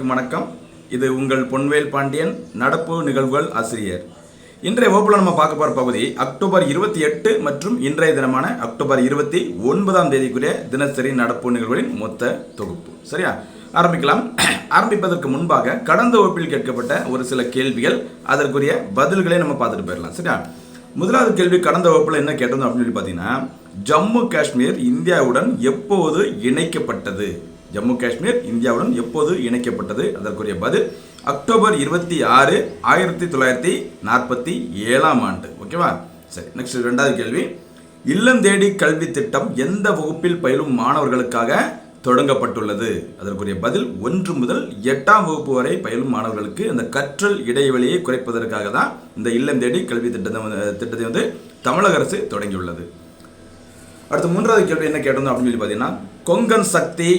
அனைவருக்கும் வணக்கம். இது உங்கள் பொன்வேல் பாண்டியன் நடப்பு நிகழ்வுகள் ஆசிரியர். இன்றைய வகுப்பில் நம்ம பார்க்க போகிற பகுதி அக்டோபர் இருபத்தி எட்டு மற்றும் இன்றைய தினமான அக்டோபர் இருபத்தி ஒன்பதாம் தேதிக்குரிய தினசரி நடப்பு நிகழ்வுகளின் மொத்த தொகுப்பு. சரியா? ஆரம்பிக்கலாம். ஆரம்பிப்பதற்கு முன்பாக கடந்த வகுப்பில் கேட்கப்பட்ட ஒரு சில கேள்விகள் அதற்குரிய பதில்களை நம்ம பார்த்துட்டு போயிடலாம். சரியா? முதலாவது கேள்வி கடந்த வகுப்பில் என்ன கேட்டிருந்தோம் அப்படின்னு சொல்லி பார்த்தீங்கன்னா ஜம்மு காஷ்மீர் இந்தியாவுடன் எப்போது இணைக்கப்பட்டது? ஜம்மு காஷ்மீர் இந்தியாவுடன் எப்போது இணைக்கப்பட்டது? அதற்குரிய பதில் அக்டோபர் இருபத்தி ஆறு ஆயிரத்தி தொள்ளாயிரத்தி நாற்பத்தி ஏழாம் ஆண்டு. ஓகேவா? சரி நெக்ஸ்ட் ரெண்டாவது கேள்வி. இல்லம் தேடி கல்வி திட்டம் எந்த வகுப்பில் பயிலும் மாணவர்களுக்காக தொடங்கப்பட்டுள்ளது? அதற்குரிய பதில் ஒன்று முதல் எட்டாம் வகுப்பு வரை பயிலும் மாணவர்களுக்கு அந்த கற்றல் இடைவெளியை குறைப்பதற்காக தான் இந்த இல்லம் தேடி கல்வி திட்டத்தை திட்டத்தை வந்து தமிழக அரசு தொடங்கியுள்ளது. அடுத்து மூன்றாவது கேள்வி என்ன கேட்டோம் அப்படின்னு சொல்லி பார்த்தீங்கன்னா கொங்கன் சக்தி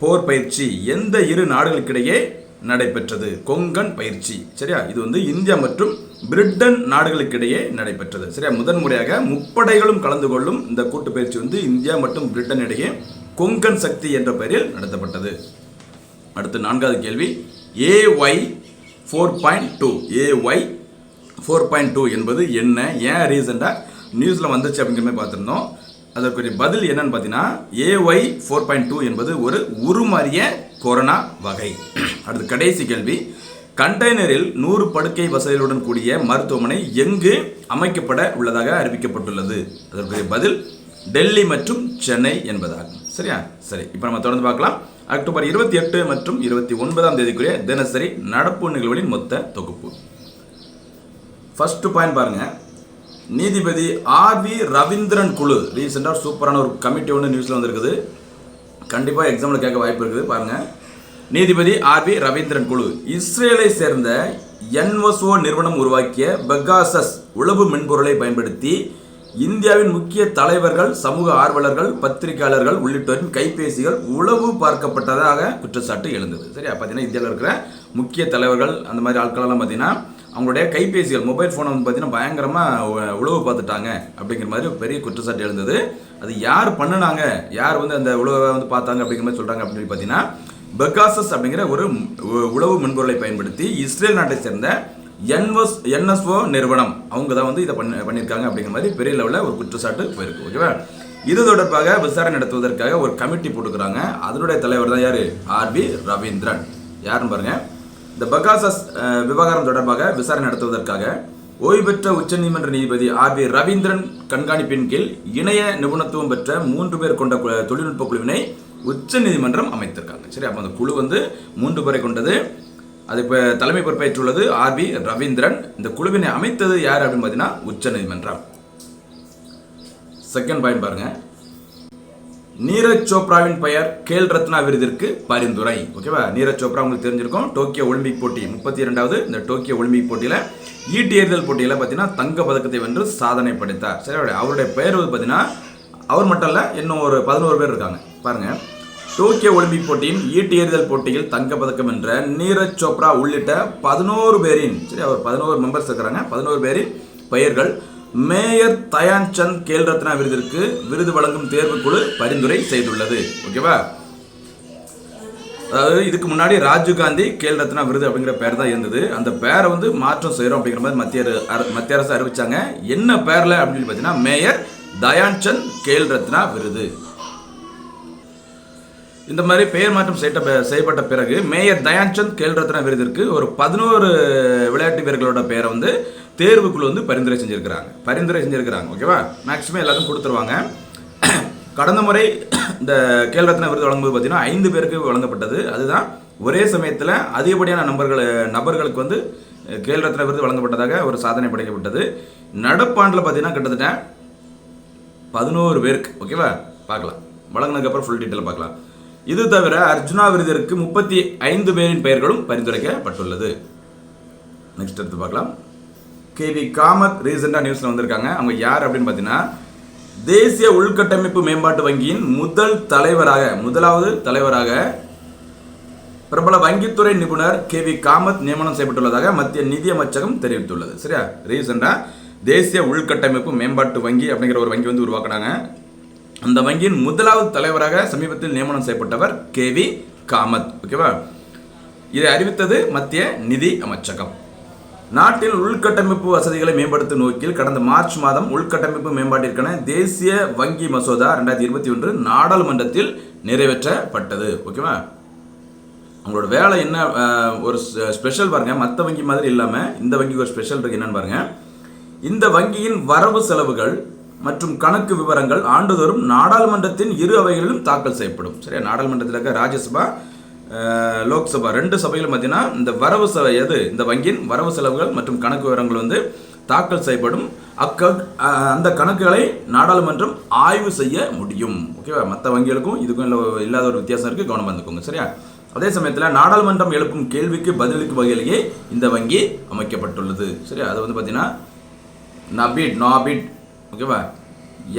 போர் பயிற்சி எந்த இரு நாடுகளுக்கிடையே நடைபெற்றது? கொங்கன் பயிற்சி. சரியா? இது வந்து இந்தியா மற்றும் பிரிட்டன் நாடுகளுக்கிடையே நடைபெற்றது. சரியா? முதன்முறையாக முப்படைகளும் கலந்து கொள்ளும் இந்த கூட்டு பயிற்சி வந்து இந்தியா மற்றும் பிரிட்டன் இடையே கொங்கன் சக்தி என்ற பெயரில் நடத்தப்பட்டது. அடுத்து நான்காவது கேள்வி. AY four point two AY four point two என்பது என்ன? ஏன் ரீசெண்டாக நியூஸில் வந்துச்சு அப்படிங்கிற மாதிரி பார்த்துருந்தோம். அதற்குரிய பதில் என்னன்னு பார்த்தீங்கன்னா ஏஒய் ஃபோர் பாயிண்ட் டூ என்பது ஒரு உருமாறிய கொரோனா வகை. அடுத்து கடைசி கேள்வி. கண்டெய்னரில் நூறு படுக்கை வசதிகளுடன் கூடிய மருத்துவமனை எங்கு அமைக்கப்பட உள்ளதாக அறிவிக்கப்பட்டுள்ளது? அதற்குரிய பதில் டெல்லி மற்றும் சென்னை என்பதாகும். சரியா? சரி இப்போ நம்ம தொடர்ந்து பார்க்கலாம். அக்டோபர் இருபத்தி எட்டு மற்றும் இருபத்தி ஒன்பதாம் தேதிக்குரிய தினசரி நடப்பு நிகழ்வுகளின் மொத்த தொகுப்பு. ஃபஸ்ட்டு பாயிண்ட் பாருங்கள் நீதிபதி ஆர் வி ரவீந்திரன் குழு ரீசெண்டாக சூப்பரான ஒரு கமிட்டி ஒன்று நியூஸில் வந்திருக்குது. கண்டிப்பாக எக்ஸாமில் கேட்க வாய்ப்பு இருக்குது பாருங்கள் நீதிபதி ஆர் வி ரவீந்திரன் குழு இஸ்ரேலை சேர்ந்த என்வசோ நிறுவனம் உருவாக்கிய பெகாசஸ் உளவு மென்பொருளை பயன்படுத்தி இந்தியாவின் முக்கிய தலைவர்கள் சமூக ஆர்வலர்கள் பத்திரிகையாளர்கள் உள்ளிட்டோரின் கைபேசிகள் உளவு பார்க்கப்பட்டதாக குற்றச்சாட்டு எழுந்தது. சரியா? பார்த்தீங்கன்னா இந்தியாவில் இருக்கிற முக்கிய தலைவர்கள் அந்த மாதிரி ஆட்களெல்லாம் பார்த்தீங்கன்னா அவங்களுடைய கைபேசிகள் மொபைல் ஃபோனை வந்து பார்த்தீங்கன்னா பயங்கரமாக உழவு பார்த்துட்டாங்க அப்படிங்கிற மாதிரி பெரிய குற்றச்சாட்டு எழுந்தது. அது யார் பண்ணினாங்க? யார் வந்து அந்த உழவை வந்து பார்த்தாங்க அப்படிங்கிற மாதிரி சொல்கிறாங்க அப்படின்னு பார்த்தீங்கன்னா பெகாசஸ் அப்படிங்கிற ஒரு உழவு உளவு மென்பொருளை பயன்படுத்தி இஸ்ரேல் நாட்டை சேர்ந்த என்எஸ் என்எஸ்ஓ நிறுவனம் அவங்க தான் வந்து இதை பண்ணி பண்ணியிருக்காங்க அப்படிங்கிற மாதிரி பெரிய லெவலில் ஒரு குற்றச்சாட்டு போயிருக்கு ஓகேவா இது தொடர்பாக விசாரணை நடத்துவதற்காக ஒரு கமிட்டி போட்டுக்கிறாங்க. அதனுடைய தலைவர் தான் யார்? ஆர்பி ரவீந்திரன். யாருன்னு பாருங்கள் இந்த பகாசஸ் uh, விவகாரம் தொடர்பாக விசாரணை நடத்துவதற்காக ஓய்வு பெற்ற உச்சநீதிமன்ற நீதிபதி ஆர் பி ரவீந்திரன் கண்காணிப்பின் கீழ் இணைய நிபுணத்துவம் பெற்ற மூன்று பேர் கொண்ட தொழில்நுட்ப குழுவினை உச்சநீதிமன்றம் அமைத்திருக்காங்க. சரி அப்போ அந்த குழு வந்து மூன்று பேரை கொண்டது. அது இப்போ தலைமை பொறுப்பேற்றுள்ளது ஆர் பி ரவீந்திரன். இந்த குழுவினை அமைத்தது யார் அப்படின்னு பார்த்தீங்கன்னா உச்சநீதிமன்றம். செகண்ட் பாயிண்ட் பாருங்கள் நீரஜ் சோப்ராவின் பெயர் கேல் ரத்னா விருதிற்கு பரிந்துரை. ஓகேவா? நீரஜ் சோப்ரா உங்களுக்கு தெரிஞ்சிருக்கும். டோக்கியோ ஒலிம்பிக் போட்டி முப்பத்தி இரண்டாவது. இந்த டோக்கியோ ஒலிம்பிக் போட்டியில் ஈட்டி எறிதல் போட்டியில் பார்த்தீங்கன்னா தங்க பதக்கத்தை வென்று சாதனை படைத்தார். சரி அவருடைய- அவருடைய பெயர் வந்து பார்த்தீங்கன்னா அவர் மட்டும் இல்லை இன்னும் ஒரு பதினோரு பேர் இருக்காங்க. பாருங்க. டோக்கியோ ஒலிம்பிக் போட்டியின் ஈட்டி எறிதல் போட்டியில் தங்க பதக்கம் வென்ற நீரஜ் சோப்ரா உள்ளிட்ட பதினோரு பேரின் சரி அவர் பதினோரு மெம்பர்ஸ் இருக்கிறாங்க பதினோரு பேரின் பெயர்கள் மேயர் தயான் சந்த் கேல் ரத்னா விருதிற்கு விருது வழங்கும் தேர்வுக்குழு பரிந்துரை செய்துள்ளது. ஓகேவா? அதாவது இதுக்கு முன்னாடி ராஜீவ் காந்தி கேல் ரத்னா விருது அப்படிங்கிற பேர் தான் இருந்தது. அந்த பேரை வந்து மாற்றம் செய்கிறோம் அப்படிங்கிற மாதிரி மத்திய அர- அர- மத்திய அரசு அறிவிச்சாங்க. என்ன பேரில் அப்படின்னு பார்த்தீங்கன்னா மேயர் தயான் சந்த் கேல் ரத்னா விருது. இந்த மாதிரி பெயர் மாற்றம் செய்யப்பட்ட செய்யப்பட்ட பிறகு மேயர் தயான்சந்த் கேல் ரத்னா விருதிற்கு ஒரு பதினோரு விளையாட்டு வீரர்களோட பெயரை வந்து தேர்வுக்குழு வந்து பரிந்துரை செஞ்சுருக்கிறாங்க. பரிந்துரை செஞ்சுருக்கிறாங்க ஓகேவா? மேக்ஸிமம் எல்லாருக்கும் கொடுத்துருவாங்க கடந்த முறை இந்த கேல் விருது வழங்கும்போது பார்த்தீங்கன்னா ஐந்து பேருக்கு வழங்கப்பட்டது. அதுதான் ஒரே சமயத்தில் அதிகப்படியான நபர்கள் நபர்களுக்கு வந்து கேல் விருது வழங்கப்பட்டதாக ஒரு சாதனை படைக்கப்பட்டது. நடப்பாண்டில் பார்த்தீங்கன்னா கிட்டத்தட்ட பதினோரு பேருக்கு ஓகேவா? பார்க்கலாம். வழங்கினதுக்கப்புறம் ஃபுல் டீட்டெயில் பார்க்கலாம். இது தவிர அர்ஜுனா விருதிற்கு முப்பத்தி ஐந்து பேரின் பெயர்களும் பரிந்துரைக்கப்பட்டுள்ளது. நெக்ஸ்ட் எடுத்து பார்க்கலாம். கேவி காமத் ரீசெண்டாக நியூஸில் வந்திருக்காங்க. அவங்க யார் அப்படின்னு பார்த்தீங்கன்னா தேசிய உள்கட்டமைப்பு மேம்பாட்டு வங்கியின் முதல் தலைவராக முதலாவது தலைவராக பிரபல வங்கித்துறை நிபுணர் கே வி காமத் நியமனம் செய்யப்பட்டுள்ளதாக மத்திய நிதி அமைச்சகம் தெரிவித்துள்ளது. சரியா? ரீசெண்டாக தேசிய உள்கட்டமைப்பு மேம்பாட்டு வங்கி அப்படிங்கிற ஒரு வங்கி வந்து உருவாக்குனாங்க. அந்த வங்கியின் முதலாவது தலைவராக சமீபத்தில் நியமனம் செய்யப்பட்டவர் கே வி காமத். ஓகேவா? இதை அறிவித்தது மத்திய நிதி அமைச்சகம். நாட்டில் உள்கட்டமைப்பு வசதிகளை மேம்படுத்தும் நோக்கில் கடந்த மார்ச் மாதம் உள்கட்டமைப்பு மேம்பாட்டிற்கான தேசிய வங்கி மசோதா ரெண்டாயிரத்தி இருபத்தி ஒன்று நாடாளுமன்றத்தில் நிறைவேற்றப்பட்டது. ஓகேவா? அவங்களோட வேலை என்ன? ஒரு ஸ்பெஷல் பாருங்க. மற்ற வங்கி மாதிரி இல்லாமல் இந்த வங்கிக்கு ஒரு ஸ்பெஷல் இருக்கு. என்னன்னு பாருங்க. இந்த வங்கியின் வரவு செலவுகள் மற்றும் கணக்கு விவரங்கள் ஆண்டுதோறும் நாடாளுமன்றத்தின் இரு அவைகளிலும் தாக்கல் செய்யப்படும். சரியா? நாடாளுமன்றத்தில் இருக்க ராஜ்யசபா லோக்சபா ரெண்டு சபையிலும் பார்த்தீங்கன்னா இந்த வரவு செலவு எது? இந்த வங்கியின் வரவு செலவுகள் மற்றும் கணக்கு விவரங்கள் வந்து தாக்கல் செய்யப்படும். அக்க அந்த கணக்குகளை நாடாளுமன்றம் ஆய்வு செய்ய முடியும். ஓகேவா மற்ற வங்கிகளுக்கும் இதுக்கும் இல்லாத ஒரு வித்தியாசம் இருக்குது கவனம் வந்துக்கோங்க சரியா? அதே சமயத்தில் நாடாளுமன்றம் எழுப்பும் கேள்விக்கு பதிலளிக்கும் வகையிலேயே இந்த வங்கி அமைக்கப்பட்டுள்ளது. சரியா? அது வந்து பார்த்தீங்கன்னா நபிட் நாபிட் ஓகேவா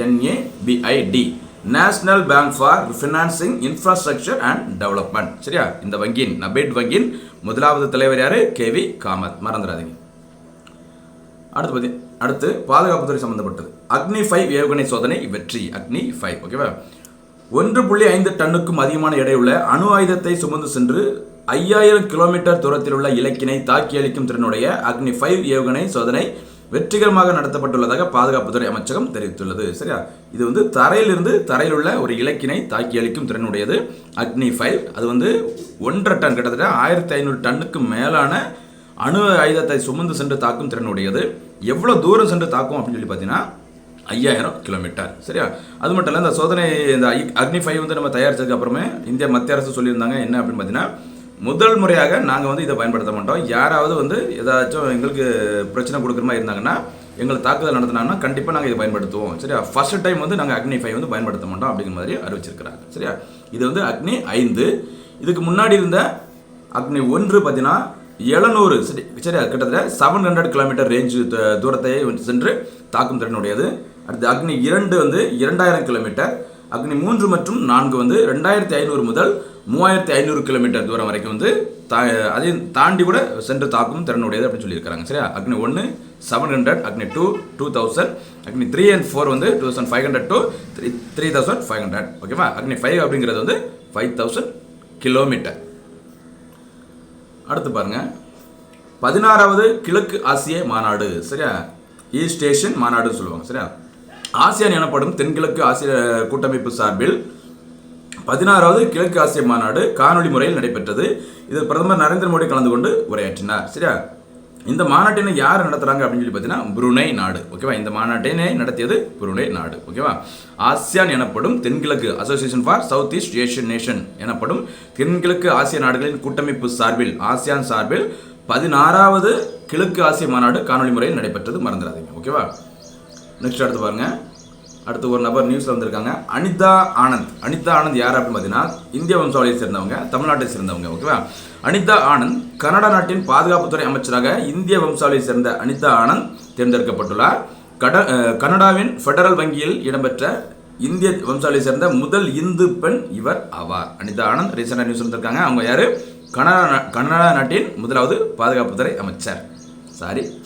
NABID national bank for financing infrastructure and development சரியா? இந்த வங்கியின் நபேட் வங்கியின் முதலாவது தலைவர் யாரு? கேவி காமத். மறந்துடாதீங்க. அடுத்து பத்தி அடுத்து பாதுகாப்புத்துறை சம்பந்தப்பட்டது. அக்னி ஃபைவ் ஏவுகணை சோதனை வெற்றி. அக்னி ஃபைவ் ஓகேவா ஒன்று புள்ளி ஐந்து டன்னுக்கும் அதிகமான எடையுள்ள அணு ஆயுதத்தை சுமந்து சென்று ஐயாயிரம் கிலோமீட்டர் தூரத்தில் உள்ள இலக்கினை தாக்கி அளிக்கும் திறனுடைய அக்னி ஃபைவ் ஏவுகணை சோதனை வெற்றிகரமாக நடத்தப்பட்டுள்ளதாக பாதுகாப்புத்துறை அமைச்சகம் தெரிவித்துள்ளது. சரியா? இது வந்து தரையிலிருந்து தரையில் உள்ள ஒரு இலக்கினை தாக்கி அளிக்கும் திறனுடையது. அக்னி ஃபைவ் அது வந்து ஒன்றரை டன் கிட்டத்தட்ட ஆயிரத்தி ஐநூறு டன்னுக்கு மேலான அணு ஆயுதத்தை சுமந்து சென்று தாக்கும் திறனுடையது. எவ்வளோ தூரம் சென்று தாக்கும் அப்படின்னு சொல்லி பார்த்தீங்கன்னா ஐயாயிரம் கிலோமீட்டர். சரியா? அது மட்டும் இல்லை இந்த சோதனை இந்த ஐ- அக்னி ஃபைவ் வந்து நம்ம தயாரிச்சதுக்கு அப்புறமே இந்திய மத்திய அரசு சொல்லியிருந்தாங்க என்ன அப்படின்னு பார்த்தீங்கன்னா முதல் முறையாக நாங்கள் வந்து இதை பயன்படுத்த மாட்டோம். யாராவது வந்து ஏதாச்சும் எங்களுக்கு பிரச்சனை கொடுக்குற மாதிரி இருந்தாங்கன்னா எங்களை தாக்குதல் நடத்தினாங்கன்னா கண்டிப்பாக நாங்கள் இதை பயன்படுத்துவோம். சரியா? ஃபர்ஸ்ட் டைம் வந்து நாங்கள் அக்னி ஃபைவ் வந்து பயன்படுத்த மாட்டோம் அப்படிங்கிற மாதிரி அறிவிச்சிருக்கிறாங்க. சரியா? இது வந்து அக்னி ஐந்து. இதுக்கு முன்னாடி இருந்த அக்னி ஒன்று பார்த்தீங்கன்னா எழுநூறு சரி சரியா? கிட்டத்தட்ட செவன் ஹண்ட்ரட் கிலோமீட்டர் ரேஞ்சு தூரத்தை சென்று தாக்கும் திறனுடையது. அடுத்து அக்னி இரண்டு வந்து இரண்டாயிரம் கிலோமீட்டர் அக்னி மூன்று மற்றும் நான்கு வந்து ரெண்டாயிரத்தி ஐநூறு முதல் மூவாயிரத்தி ஐநூறு கிலோமீட்டர் தூரம் வரைக்கும் வந்து தா அதையும் தாண்டி கூட சென்று தாக்கும் திறனுடையது அப்படின்னு சொல்லியிருக்காங்க. சரியா? அக்னி ஒன்று seven hundred Agni two two thousand Agni three and four வந்து two thousand five hundred two three three thousand five hundred ஓகேவா அக்னி ஃபைவ் அப்படிங்கிறது வந்து ஃபைவ் தௌசண்ட் கிலோமீட்டர் அடுத்து பாருங்கள் பதினாறாவது கிழக்கு ஆசிய மாநாடு. சரியா? ஈஸ்ட் ஏஷியன் மாநாடுன்னு சொல்லுவாங்க. சரியா? ஆசியான் எனப்படும் தென்கிழக்கு ஆசிய கூட்டமைப்பு சார்பில் பதினாறாவது கிழக்கு ஆசிய மாநாடு காணொலி முறையில் நடைபெற்றது. இதில் பிரதமர் நரேந்திர மோடி கலந்து கொண்டு உரையாற்றினார். சரியா? இந்த மாநாட்டினை யார் நடத்துகிறாங்க அப்படின்னு சொல்லி பார்த்தீங்கன்னா புருணை நாடு. ஓகேவா? இந்த மாநாட்டினை நடத்தியது புருணை நாடு. ஓகேவா? ஆசியான் எனப்படும் தென்கிழக்கு association for south east Asian nation எனப்படும் தென்கிழக்கு ஆசிய நாடுகளின் கூட்டமைப்பு சார்பில் ஆசியான் சார்பில் பதினாறாவது கிழக்கு ஆசிய மாநாடு காணொலி முறையில் நடைபெற்றது. மறந்துடாதீங்க. ஓகேவா? நெக்ஸ்ட் அடுத்து பாருங்க. அடுத்து ஒரு நபர் நியூஸில் வந்திருக்காங்க. அனிதா ஆனந்த். அனிதா ஆனந்த் யார் அப்படின்னு பார்த்தீங்கன்னா இந்திய வம்சாவளியை சேர்ந்தவங்க தமிழ்நாட்டை சேர்ந்தவங்க ஓகேவா அனிதா ஆனந்த் கனடா நாட்டின் பாதுகாப்புத்துறை அமைச்சராக இந்திய வம்சாவளியை சேர்ந்த அனிதா ஆனந்த் தேர்ந்தெடுக்கப்பட்டுள்ளார். கட கனடாவின் ஃபெடரல் வங்கியில் இடம்பெற்ற இந்திய வம்சாவளியை சேர்ந்த முதல் இந்து பெண் இவர் ஆவார். அனிதா ஆனந்த் ரீசெண்டாக நியூஸ் வந்திருக்காங்க. அவங்க யார்? கனடா நா- கனடா நாட்டின் முதலாவது பாதுகாப்புத்துறை அமைச்சர். சாரி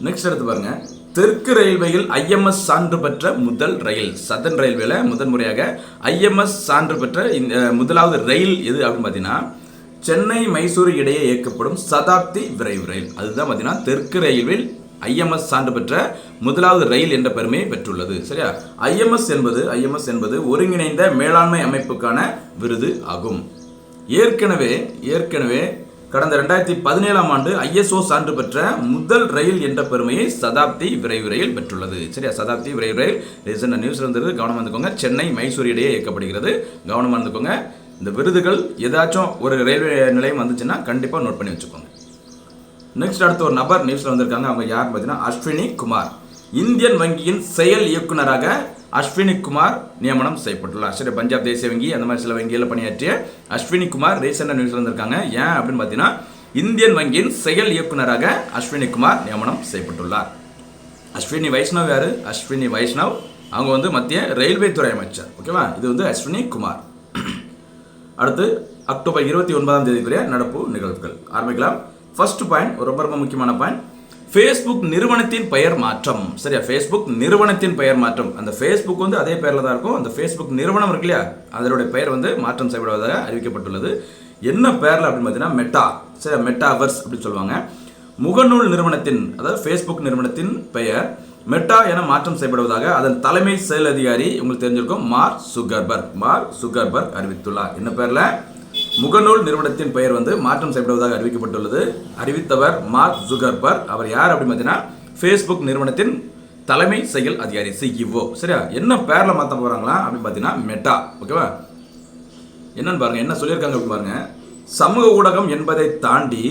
நெக்ஸ்ட் எடுத்து பாருங்கள் தெற்கு ரயில்வேயில் ஐஎம்எஸ் சான்று பெற்ற முதல் ரயில் சதன் ரயில்வேல முதன் முறையாக ஐஎம்எஸ் சான்று பெற்ற இந்த முதலாவது ரயில் எது அப்படின்னு பார்த்தீங்கன்னா சென்னை மைசூரு இடையே இயக்கப்படும் சதாப்தி விரைவு ரயில். அதுதான் பார்த்தீங்கன்னா தெற்கு ரயில்வேல் ஐஎம்எஸ் சான்று பெற்ற முதலாவது ரயில் என்ற பெருமையை பெற்றுள்ளது. சரியா? ஐஎம்எஸ் என்பது ஐஎம்எஸ் என்பது ஒருங்கிணைந்த மேலாண்மை அமைப்புக்கான விருது ஆகும். ஏற்கனவே ஏற்கனவே கடந்த ரெண்டாயிரத்தி பதினேழாம் ஆண்டு ஐஎஸ்ஓ சான்று பெற்ற முதல் ரயில் என்ற பெருமையை சதாப்தி விரைவு ரயில் பெற்றுள்ளது. சரியா? சதாப்தி விரைவு ரயில் ரீசெண்டாக நியூஸ் இருந்தது? கவனமாக இருந்துக்கோங்க. சென்னை மைசூர் இடையே இயக்கப்படுகிறது. கவனமாக இருந்துக்கோங்க. இந்த விருதுகள் ஏதாச்சும் ஒரு ரயில்வே நிலையம் வந்துச்சுன்னா கண்டிப்பாக நோட் பண்ணி வச்சுக்கோங்க. நெக்ஸ்ட் அடுத்து ஒரு நபர் நியூஸில் வந்திருக்காங்க. அவங்க யார் பார்த்தீங்கன்னா அஸ்வினி குமார். இந்தியன் வங்கியின் செயல் இயக்குனராக அஸ்வினி குமார் நியமனம் செய்யப்பட்டுள்ளார். சரி பஞ்சாப் தேசிய வங்கி அந்த மாதிரி சில வங்கிகளில் பணியாற்றிய அஸ்வினி குமார் ரீசெண்டாக நியூஸ்ல வந்திருக்காங்க. ஏன் அப்படின்னு பார்த்தீங்கன்னா இந்தியன் வங்கியின் செயல் இயக்குனராக அஸ்வினி குமார் நியமனம் செய்யப்பட்டுள்ளார். அஸ்வினி வைஷ்ணவ் யார்? அஸ்வினி வைஷ்ணவ். அவங்க வந்து மத்திய ரயில்வே துறை அமைச்சர். ஓகேவா இது வந்து அஸ்வினி குமார். அடுத்து அக்டோபர் இருபத்தி ஒன்பதாம் தேதிக்குரிய நடப்பு நிகழ்வுகள். ஆரம்பிக்கலாம். ஃபர்ஸ்ட் பாயிண்ட் ரொம்ப ரொம்ப முக்கியமான பாயிண்ட் ஃபேஸ்புக் நிறுவனத்தின் பெயர் மாற்றம். சரியா? ஃபேஸ்புக் நிறுவனத்தின் பெயர் மாற்றம். அந்த ஃபேஸ்புக் வந்து அதே பெயரில் தான் இருக்கும். அந்த ஃபேஸ்புக் நிறுவனம் இருக்கு இல்லையா? அதனுடைய பெயர் வந்து மாற்றம் செய்யப்படுவதாக அறிவிக்கப்பட்டுள்ளது. என்ன பேரில் அப்படின்னு பார்த்தீங்கன்னா மெட்டா சரி மெட்டாவர்ஸ் அப்படின்னு சொல்லுவாங்க. முகநூல் நிறுவனத்தின் அதாவது ஃபேஸ்புக் நிறுவனத்தின் பெயர் மெட்டா என மாற்றம் செய்யப்படுவதாக அதன் தலைமை செயல் அதிகாரி உங்களுக்கு தெரிஞ்சிருக்கும் மார் சுகர்பர்க். மார் சுகர்பர்க் அறிவித்துள்ளார். என்ன பேரில்? முகநூல் நிறுவனத்தின் பெயர் வந்து மாற்றம் செய்யப்படுவதாக அறிவிக்கப்பட்டுள்ளது. அறிவித்தவர் மார்க் ஜுகர்பர். அவர் யார் அப்படின்னு பார்த்தீங்கன்னா ஃபேஸ்புக் நிறுவனத்தின் தலைமை செயல் அதிகாரி சிஇஓ சரியா? என்ன பேரில் மாற்ற போகிறாங்களா அப்படின்னு பார்த்தீங்கன்னா மெட்டா ஓகேவா? என்னன்னு பாருங்க என்ன சொல்லியிருக்காங்க அப்படின்னு பாருங்க. சமூக ஊடகம் என்பதை தாண்டி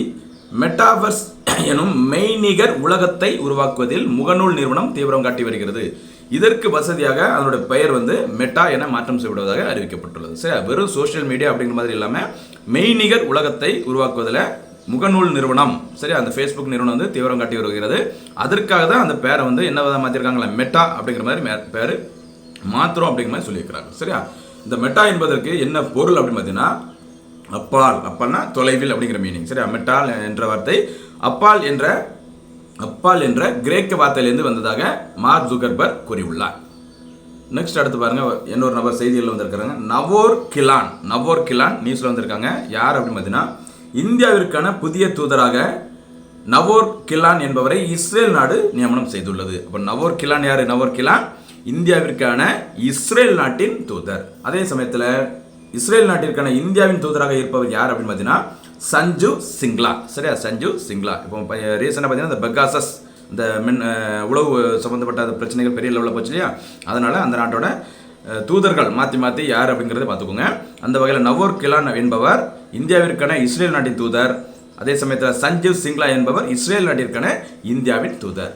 மெட்டாவர்ஸ் எனும் மெய்நிகர் உலகத்தை உருவாக்குவதில் முகநூல் நிறுவனம் தீவிரம் காட்டி வருகிறது. இதற்கு வசதியாக அதனுடைய பெயர் வந்து மெட்டா என மாற்றம் செய்யப்படுவதாக அறிவிக்கப்பட்டுள்ளது. சரி வெறும் சோஷியல் மீடியா அப்படிங்கிற மாதிரி இல்லாமல் மெய்நிகர் உலகத்தை உருவாக்குவதில் முகநூல் நிறுவனம் சரி அந்த ஃபேஸ்புக் நிறுவனம் வந்து தீவிரம் காட்டி வருகிறது. அதற்காக தான் அந்த பேரை வந்து என்ன விதம் மாற்றிருக்காங்களா மெட்டா அப்படிங்கிற மாதிரி பேர் மாத்திரம் அப்படிங்கிற மாதிரி சொல்லியிருக்கிறாங்க. சரியா? இந்த மெட்டா என்பதற்கு என்ன பொருள் அப்படின்னு பார்த்தீங்கன்னா அப்பால். அப்பால்னா தொலைவில் அப்படிங்கிற மீனிங் சரியா? மெட்டால் என்ற வார்த்தை. அப்பால் என்ற அப்பால் என்ற கிரேக்க வார்த்தையிலிருந்து வந்ததாக மார்க் ஜுகர்பர் கூறியுள்ளார். நெக்ஸ்ட் அடுத்து பாருங்க இன்னொரு நபர் செய்திகளில் வந்திருக்கிறாங்க. நவோர் கிலான் நவோர் கிலான் நியூஸ்ல வந்திருக்காங்க. யார் அப்படின்னு பார்த்தீங்கன்னா இந்தியாவிற்கான புதிய தூதராக நவோர் கிலான் என்பவரை இஸ்ரேல் நாடு நியமனம் செய்துள்ளது. அப்போ நவோர் கிலான் யார்? நவோர் கிலான் இந்தியாவிற்கான இஸ்ரேல் நாட்டின் தூதர். அதே சமயத்தில் இஸ்ரேல் நாட்டிற்கான இந்தியாவின் தூதராக இருப்பவர் யார் அப்படின்னு பார்த்தீங்கன்னா சஞ்சு சிங்லா. சரியா? சஞ்சு சிங்லா. இப்போ ரீசெண்டாக பார்த்தீங்கன்னா இந்த பெகாசஸ் இந்த மின் உளவு சம்மந்தப்பட்ட அந்த பிரச்சனைகள் பெரிய லெவலில் போச்சு இல்லையா? அதனால் அந்த நாட்டோட தூதர்கள் மாற்றி மாற்றி யார் அப்படிங்கிறத பார்த்துக்கோங்க. அந்த வகையில் நவோர் கிலான் என்பவர் இந்தியாவிற்கான இஸ்ரேல் நாட்டின் தூதர். அதே சமயத்தில் சஞ்சீவ் சிங்லா என்பவர் இஸ்ரேல் நாட்டிற்கான இந்தியாவின் தூதர்.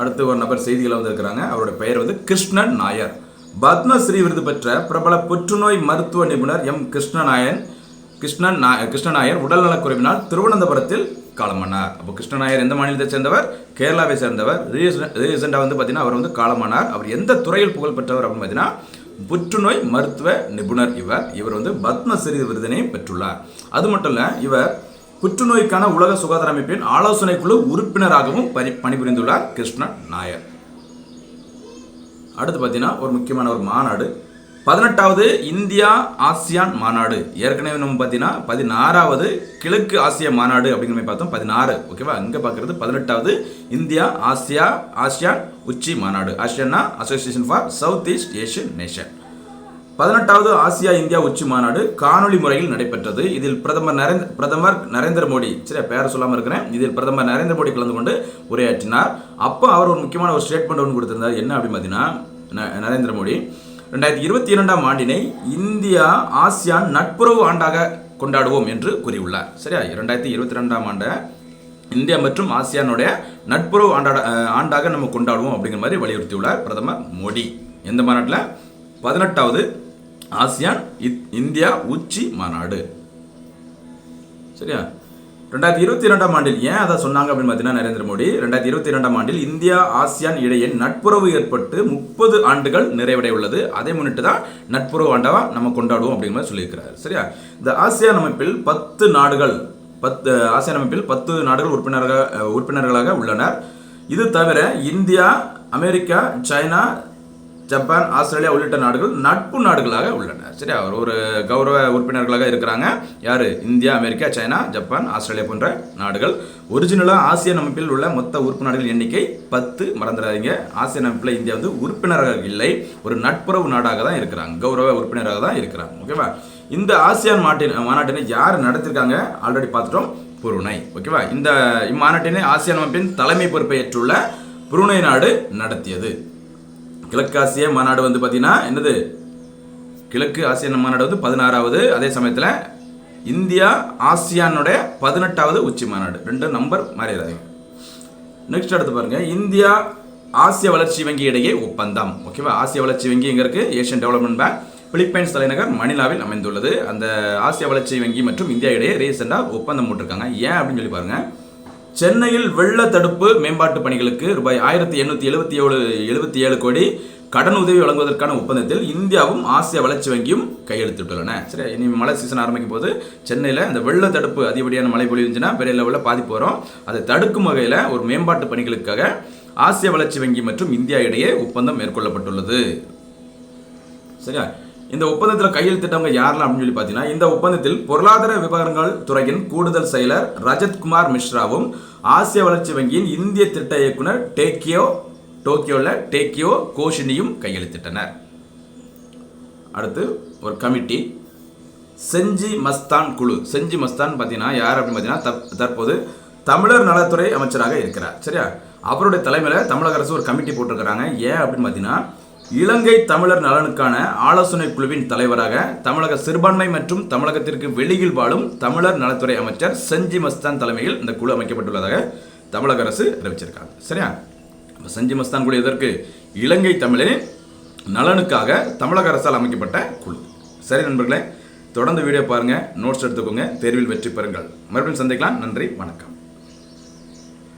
அடுத்து ஒரு நபர் செய்திகளை வந்திருக்கிறாங்க. அவருடைய பெயர் வந்து கிருஷ்ணன் நாயர். பத்மஸ்ரீ விருது பெற்ற பிரபல புற்றுநோய் மருத்துவ நிபுணர் எம் கிருஷ்ணநாயன். கிருஷ்ணன் நா- கிருஷ்ணநாயர் உடல்நலக்குறைவினால் திருவனந்தபுரத்தில் காலமானார். அப்போ கிருஷ்ணநாயர் எந்த மாநிலத்தை சேர்ந்தவர்? கேரளாவை சேர்ந்தவர். ரீசெண்டாக வந்து பார்த்தீங்கன்னா அவர் வந்து காலமானார். அவர் எந்த துறையில் புகழ் பெற்றவர் அப்படின்னு பார்த்தீங்கன்னா புற்றுநோய் மருத்துவ நிபுணர் இவர். இவர் வந்து பத்மஸ்ரீ விருதினை பெற்றுள்ளார். அது மட்டும் இல்லை இவர் புற்றுநோய்க்கான உலக சுகாதார அமைப்பின் ஆலோசனை குழு உறுப்பினராகவும் பணி பணிபுரிந்துள்ளார் கிருஷ்ணன் நாயர். அடுத்து பார்த்தீங்கன்னா ஒரு முக்கியமான ஒரு மாநாடு பதினெட்டாவது இந்தியா ஆசியான் மாநாடு. ஏற்கனவே நம்ம பார்த்தீங்கன்னா பதினாறாவது கிழக்கு ஆசிய மாநாடு அப்படிங்கிற மாதிரி பார்த்தோம். பதினாறு ஓகேவா? இங்கே பார்க்குறது பதினெட்டாவது இந்தியா ஆசியா ஆசியான் உச்சி மாநாடு. ஆசியான்னா association for south east Asian nation பதினெட்டாவது ஆசியா இந்தியா உச்சி மாநாடு காணொளி முறையில் நடைபெற்றது. இதில் பிரதமர் நரேந்திர பிரதமர் நரேந்திர மோடி சரி பேரை சொல்லாமல் இருக்கிறேன். இதில் பிரதமர் நரேந்திர மோடி கலந்து கொண்டு உரையாற்றினார். அப்போ அவர் ஒரு முக்கியமான ஒரு ஸ்டேட்மெண்ட் ஒன்று கொடுத்திருந்தார். என்ன அப்படின்னு பார்த்தீங்கன்னா ந- நரேந்திர மோடி ரெண்டாயிரத்தி இருபத்தி இரண்டாம் ஆண்டினை இந்தியா ஆசியான் நட்புறவு ஆண்டாக கொண்டாடுவோம் என்று கூறியுள்ளார். சரியா? இரண்டாயிரத்தி இருபத்தி ரெண்டாம் ஆண்டை இந்தியா மற்றும் ஆசியானுடைய நட்புறவு ஆண்டாட ஆண்டாக நம்ம கொண்டாடுவோம் அப்படிங்கிற மாதிரி வலியுறுத்தியுள்ளார் பிரதமர் மோடி. எந்த மாநாட்டில்? பதினெட்டாவது ஆசியான் இத்- இந்தியா உச்சி மாநாடு. சரியா? ரெண்டாயிரத்தி இருபத்தி இரண்டாம் ஆண்டில் ஏன் அதை சொன்னாங்க அப்படின்னு பார்த்தீங்கன்னா நரேந்திர மோடி ரெண்டாயிரத்தி இருபத்தி இரண்டாம் ஆண்டில் இந்தியா ஆசியான் இடையே நட்புறவு ஏற்பட்டு முப்பது ஆண்டுகள் நிறைவடைய உள்ளது அதை முன்னிட்டு தான் நட்புறவு ஆண்டவா நம்ம கொண்டாடுவோம் அப்படிங்கிற மாதிரி சொல்லியிருக்கிறார். சரியா? இந்த ஆசியான் அமைப்பில் பத்து நாடுகள் பத்து ஆசியான் அமைப்பில் பத்து நாடுகள் உறுப்பினர்கள் உறுப்பினர்களாக உள்ளனர். இது தவிர India America China Japan Australia உள்ளிட்ட நாடுகள் நட்பு நாடுகளாக உள்ளன. சரியா? ஒரு ஒரு கௌரவ உறுப்பினர்களாக இருக்கிறாங்க. யார்? India America China Japan Australia போன்ற நாடுகள். ஒரிஜினலாக ஆசியன் அமைப்பில் உள்ள மொத்த உறுப்பு நாடுகள் எண்ணிக்கை பத்து. மறந்துடாதீங்க. ஆசியன் அமைப்பில் இந்தியா வந்து உறுப்பினராக இல்லை. ஒரு நட்புறவு நாடாக தான் இருக்கிறாங்க. கௌரவ உறுப்பினராக தான் இருக்கிறாங்க. ஓகேவா? இந்த ஆசியான் மாட்டின் மாநாட்டினை யார் நடத்திருக்காங்க? ஆல்ரெடி பார்த்துட்டோம். புருணை. ஓகேவா? இந்த இம்மாநாட்டினை ஆசியான் அமைப்பின் தலைமை பொறுப்பை ஏற்றுள்ள புருணை நாடு நடத்தியது. கிழக்காசிய மாநாடு வந்து பார்த்தீங்கன்னா என்னது? கிழக்கு ஆசிய மாநாடு வந்து பதினாறாவது அதே சமயத்தில் இந்தியா ஆசியானுடைய பதினெட்டாவது உச்சி மாநாடு. ரெண்டு நம்பர் மாறிடாதீங்க. நெக்ஸ்ட் அடுத்து பாருங்கள் இந்தியா ஆசிய வளர்ச்சி வங்கி இடையே ஒப்பந்தம். ஓகேவா? ஆசிய வளர்ச்சி வங்கி எங்கே இருக்குது ஏஷியன் டெவலப்மெண்ட் பேங்க் பிலிப்பைன்ஸ் தலைநகர் மணிலாவில் அமைந்துள்ளது. அந்த ஆசிய வளர்ச்சி வங்கி மற்றும் இந்தியா இடையே ரீசெண்டாக ஒப்பந்தம் போட்டிருக்காங்க. ஏன் அப்படின்னு சொல்லி பாருங்கள் சென்னையில் வெள்ள தடுப்பு மேம்பாட்டு பணிகளுக்கு ரூபாய் ஆயிரத்தி எண்ணூற்றி எழுபத்தி ஏழு எழுபத்தி ஏழு கோடி கடன் உதவி வழங்குவதற்கான ஒப்பந்தத்தில் இந்தியாவும் ஆசிய வளர்ச்சி வங்கியும் கையெழுத்திட்டுள்ளன. சரி இனி மழை சீசன் ஆரம்பிக்கும் போது சென்னையில் இந்த வெள்ள தடுப்பு அதிகப்படியான மழை பொழிவுச்சுன்னா பெரிய லெவலில் பாதிப்பு வரும். அதை தடுக்கும் வகையில் ஒரு மேம்பாட்டு பணிகளுக்காக ஆசிய வளர்ச்சி வங்கி மற்றும் இந்தியா இடையே ஒப்பந்தம் மேற்கொள்ளப்பட்டுள்ளது. சரியா? இந்த ஒப்பந்தத்தில் கையெழுத்திட்டவங்க யாரெல்லாம் அப்படின்னு சொல்லி பார்த்தீங்கன்னா இந்த ஒப்பந்தத்தில் பொருளாதார விவகாரங்கள் துறையின் கூடுதல் செயலர் ரஜத்குமார் மிஸ்ராவும் ஆசிய வளர்ச்சி வங்கியின் இந்திய திட்ட இயக்குனர் டேக்கியோ டோக்கியோவில் டேக்கியோ கோஷினியும் கையெழுத்திட்டனர். அடுத்து ஒரு கமிட்டி செஞ்சி மஸ்தான் குழு. செஞ்சி மஸ்தான் பார்த்தீங்கன்னா யார் அப்படின்னு பார்த்தீங்கன்னா தப்- தற்போது தமிழர் நலத்துறை அமைச்சராக இருக்கிறார். சரியா? அவருடைய தலைமையில் தமிழக அரசு ஒரு கமிட்டி போட்டிருக்கிறாங்க. ஏன் அப்படின்னு பார்த்தீங்கன்னா இலங்கை தமிழர் நலனுக்கான ஆலோசனை குழுவின் தலைவராக தமிழக சிறுபான்மை மற்றும் தமிழகத்திற்கு வெளியில் வாழும் தமிழர் நலத்துறை அமைச்சர் செஞ்சி மஸ்தான் தலைமையில் இந்த குழு அமைக்கப்பட்டுள்ளதாக தமிழக அரசு அறிவிச்சிருக்காங்க. சரியா? இப்போ செஞ்சி மஸ்தான் குழு எதற்கு? இலங்கை தமிழரின் நலனுக்காக தமிழக அரசால் அமைக்கப்பட்ட குழு. சரி நண்பர்களே தொடர்ந்து வீடியோ பாருங்கள் நோட்ஸ் எடுத்துக்கோங்க தேர்வில் வெற்றி பெறுங்கள். மறுபடியும் சந்திக்கலாம். நன்றி வணக்கம்.